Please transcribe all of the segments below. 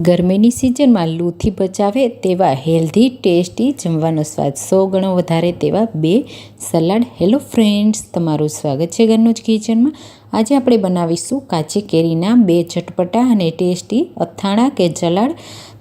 ગરમીની સિઝનમાં લૂથી બચાવે તેવા હેલ્ધી, ટેસ્ટી જમવાનો સ્વાદ સો ગણો વધારે તેવા બે સલાડ. હેલો ફ્રેન્ડ્સ તમારું સ્વાગત છે ઘરનું જ કિચનમાં આજે આપણે બનાવીશું કાચી કેરીના બે ચટપટા અને ટેસ્ટી અથાણા કે સલાડ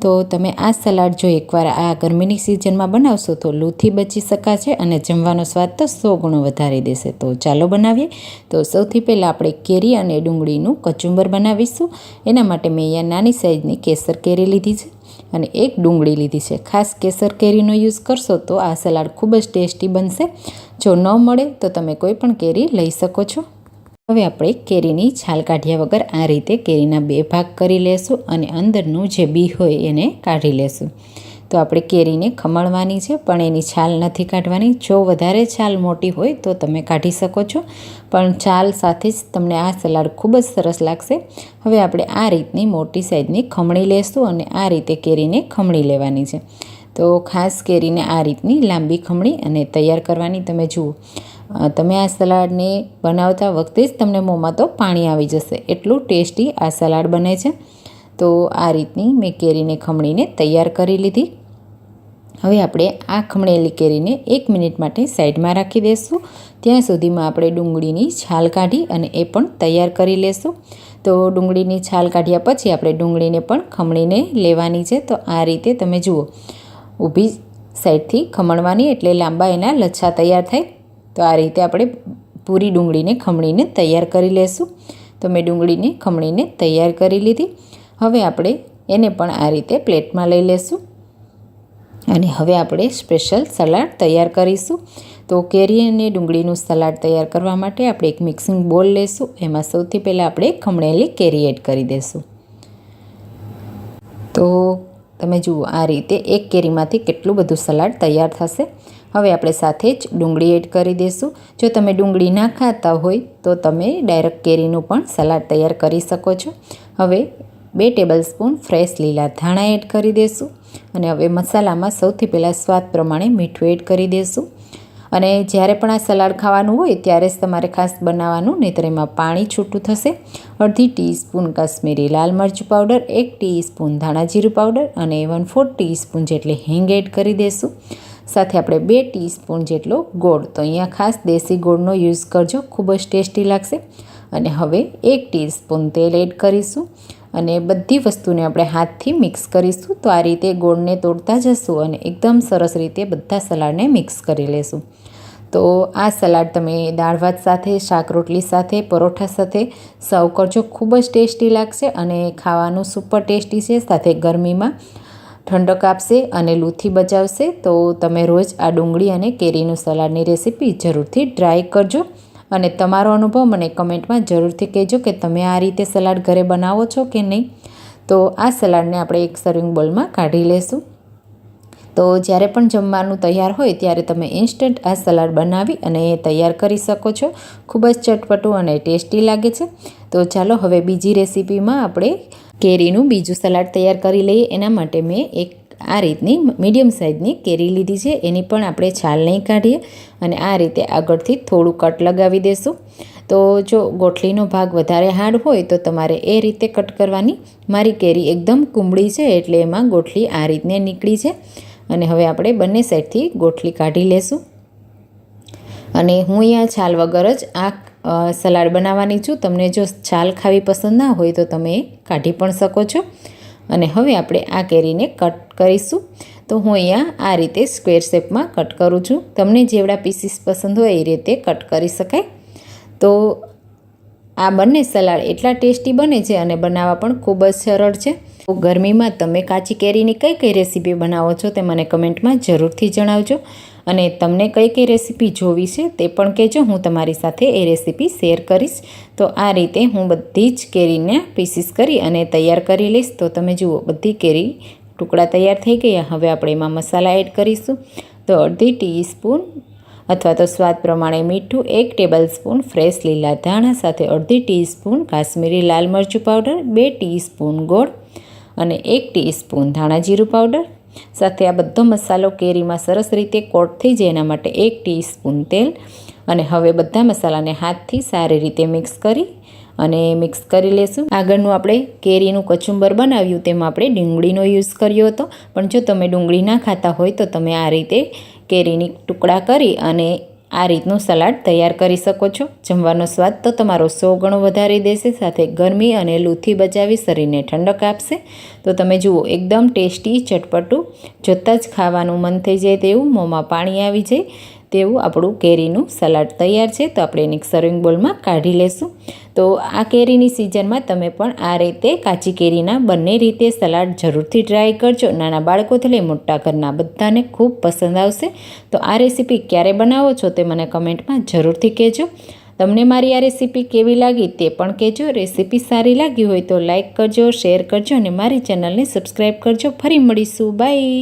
તો તમે આ સલાડ જો એકવાર આ ગરમીની સિઝનમાં બનાવશો તો લૂથી બચી શકાશે અને જમવાનો સ્વાદ તો સો ગણો વધારી દેશે. તો ચાલો બનાવીએ. તો સૌથી પહેલાં આપણે કેરી અને ડુંગળીનું કચુંબર બનાવીશું. એના માટે મેં અહીંયા નાની સાઇઝની કેસર કેરી લીધી છે અને એક ડુંગળી લીધી છે. ખાસ કેસર કેરીનો યુઝ કરશો તો આ સલાડ ખૂબ જ ટેસ્ટી બનશે. જો ન મળે તો તમે કોઈ પણ કેરી લઈ શકો છો. હવે આપણે કેરીની છાલ કાઢ્યા વગર આ રીતે કેરીના બે ભાગ કરી લેશું અને અંદરનું જે બી હોય એને કાઢી લેશું. તો આપણે કેરીને ખમણવાની છે, પણ એની છાલ નથી કાઢવાની. જો વધારે છાલ મોટી હોય તો તમે કાઢી શકો છો, પણ છાલ સાથે જ તમને આ સલાડ ખૂબ જ સરસ લાગશે. હવે આપણે આ રીતની મોટી સાઈઝની ખમણી લેશું અને આ રીતે કેરીને ખમણી લેવાની છે. તો ખાસ કેરીને આ રીતની લાંબી ખમણી અને તૈયાર કરવાની તમે જુઓ. તમે આ સલાડને બનાવતા વખતે જ તમને મોંમાં તો પાણી આવી જશે. એટલું ટેસ્ટી આ સલાડ બને છે. તો આ રીતની મેં કેરીને ખમણીને તૈયાર કરી લીધી. હવે આપણે આ ખમણેલી કેરીને એક મિનિટ માટે સાઈડમાં રાખી દઈશું ત્યાં સુધીમાં આપણે ડુંગળીની છાલ કાઢી અને એ પણ તૈયાર કરી લેશું. તો ડુંગળીની છાલ કાઢ્યા પછી આપણે ડુંગળીને પણ ખમણીને લેવાની છે. તો આ રીતે તમે જુઓ. ઊભી સાઈડથી ખમણવાની એટલે લાંબા એના લચ્છા તૈયાર થાય. તો આ રીતે આપણે પૂરી ડુંગળીને ખમણીને તૈયાર કરી લેશું. તો મેં ડુંગળીને ખમણીને તૈયાર કરી લીધી. હવે આપણે એને પણ આ રીતે પ્લેટમાં લઈ લેશું. અને હવે આપણે સ્પેશિયલ સલાડ તૈયાર કરીશું. તો કેરી અને ડુંગળીનું સલાડ તૈયાર કરવા માટે આપણે એક મિક્સિંગ બોલ લેશું. એમાં સૌથી પહેલાં આપણે ખમણેલી કેરી એડ કરી દઈશું તો તમે જુઓ આ રીતે એક કેરીમાંથી કેટલું બધું સલાડ તૈયાર થશે. હવે આપણે સાથે જ ડુંગળી એડ કરી દઈશું જો તમે ડુંગળી ના ખાતા હોય તો તમે ડાયરેક્ટ કેરીનું પણ સલાડ તૈયાર કરી શકો છો. હવે બે ટેબલ સ્પૂન ફ્રેશ લીલા ધાણા એડ કરી દઈશું અને હવે મસાલામાં સૌથી પહેલાં સ્વાદ પ્રમાણે મીઠું એડ કરી દઈશું અને જ્યારે પણ આ સલાડ ખાવાનું હોય ત્યારે જ તમારે ખાસ બનાવવાનું, નહીંતર એમાં પાણી છૂટું થશે. અડધી ટીસ્પૂન કાશ્મીરી લાલ મરચું પાવડર, એક ટીસ્પૂન ધાણા જીરું પાવડર અને વન ફોર ટીસ્પૂન જેટલી હિંગ એડ કરી દઈશું સાથે આપણે બે ટીસ્પૂન જેટલો ગોળ, તો અહીંયા ખાસ દેશી ગોળનો યુઝ કરજો, ખૂબ જ ટેસ્ટી લાગશે. અને હવે એક ટીસ્પૂન તેલ એડ કરીશું. અને બધી વસ્તુને આપણે હાથથી મિક્સ કરીશું. તો આ રીતે ગોળને તોડતા જશું અને એકદમ સરસ રીતે બધા સલાડને મિક્સ કરી લેશું. તો આ સલાડ તમે દાળ ભાત સાથે, શાક રોટલી સાથે, પરોઠા સાથે સર્વ કરજો. ખૂબ જ ટેસ્ટી લાગશે અને ખાવાનું સુપર ટેસ્ટી છે. સાથે ગરમીમાં ઠંડક આપશે અને લૂથી બચાવશે તો તમે રોજ આ ડુંગળી અને કેરીનું સલાડની રેસીપી જરૂરથી ટ્રાય કરજો. અને તમારો અનુભવ મને કમેન્ટમાં જરૂરથી કહેજો કે તમે આ રીતે સલાડ ઘરે બનાવો છો કે નહીં. તો આ સલાડને આપણે એક સર્વિંગ બોલમાં કાઢી લેશું. તો જ્યારે પણ જમવાનું તૈયાર હોય ત્યારે તમે ઇન્સ્ટન્ટ આ સલાડ બનાવી અને તૈયાર કરી શકો છો. ખૂબ જ ચટપટું અને ટેસ્ટી લાગે છે. તો ચાલો હવે બીજી રેસીપીમાં આપણે કેરીનું બીજું સલાડ તૈયાર કરી લઈએ. એના માટે મેં એક આ રીતની મીડિયમ સાઇઝની કેરી લીધી છે. એની પણ આપણે છાલ નહીં કાઢીએ અને આ રીતે આગળથી થોડું કટ લગાવી દેશું. તો જો ગોઠલીનો ભાગ વધારે હાર્ડ હોય તો તમારે એ રીતે કટ કરવાની. મારી કેરી એકદમ કુંબળી છે એટલે એમાં ગોઠલી આ રીતને નીકળી છે. અને હવે આપણે બંને સાઈડથી ગોઠલી કાઢી લેશું. અને હું અહીંયા છાલ વગર જ આ સલાડ બનાવવાની છું. તમને જો છાલ ખાવી પસંદ ના હોય તો તમે કાઢી પણ શકો છો. અને હવે આપણે આ કેરીને કટ કરીશું. તો હું અહીંયા આ રીતે સ્ક્વેર શેપમાં કટ કરું છું. તમને જેવડા પીસીસ પસંદ હોય એ રીતે કટ કરી શકાય. તો આ બંને સલાડ એટલા ટેસ્ટી બને છે અને બનાવવા પણ ખૂબ જ સરળ છે. તો ગરમીમાં તમે કાચી કેરીની કઈ કઈ રેસીપી બનાવો છો તે મને કમેન્ટમાં જરૂરથી જણાવજો. અને તમને કઈ કઈ રેસીપી જોવી છે તે પણ કહેજો. હું તમારી સાથે એ રેસીપી શેર કરીશ. તો આ રીતે હું બધી જ કેરીને પીસીસ કરી અને તૈયાર કરી લઈશ. તો તમે જુઓ, બધી કેરી ટુકડા તૈયાર થઈ ગયા. હવે આપણે એમાં મસાલા એડ કરીશું. તો અડધી ટીસ્પૂન અથવા તો સ્વાદ પ્રમાણે મીઠું, એક ટેબલ સ્પૂન ફ્રેશ લીલા ધાણા, સાથે અડધી ટીસ્પૂન કાશ્મીરી લાલ મરચું પાવડર, બે ટીસ્પૂન ગોળ અને એક ટીસ્પૂન ધાણા જીરું પાવડર સાથે આ બધો મસાલો કેરીમાં સરસ રીતે કોટ થઈ જાય એના માટે એક ટીસ્પૂન તેલ અને હવે બધા મસાલાને હાથથી સારી રીતે મિક્સ કરી અને મિક્સ કરી લેશું. આગળનું આપણે કેરીનું કચુંબર બનાવ્યું તેમાં આપણે ડુંગળીનો યુઝ કર્યો હતો. પણ જો તમે ડુંગળી ના ખાતા હોય તો તમે આ રીતે કેરીની ટુકડા કરી અને આ રીતનું સલાડ તૈયાર કરી શકો છો. જમવાનો સ્વાદ તો તમારો સો ગણો વધારી દેશે, સાથે ગરમી અને લૂથી બચાવી શરીરને ઠંડક આપશે. તો તમે જુઓ, એકદમ ટેસ્ટી, ચટપટું, જોતાં જ ખાવાનું મન થઈ જાય તેવું, મોંમાં પાણી આવી જાય. તેવું આપણું કેરીનું સલાડ તૈયાર છે. તો આપણે એને સર્વિંગ બોલમાં કાઢી લેશું. તો આ કેરીની સિઝનમાં તમે પણ આ રીતે કાચી કેરીના બંને રીતે સલાડ જરૂરથી ટ્રાય કરજો. નાના બાળકોથી લઈ મોટા ઘરના બધાને ખૂબ પસંદ આવશે. તો આ રેસીપી ક્યારે બનાવો છો તે મને કમેન્ટમાં જરૂરથી કહેજો. તમને મારી આ રેસીપી કેવી લાગી તે પણ કહેજો. રેસીપી સારી લાગી હોય તો લાઇક કરજો શેર કરજો અને મારી ચેનલને સબસ્ક્રાઈબ કરજો. ફરી મળીશું. બાય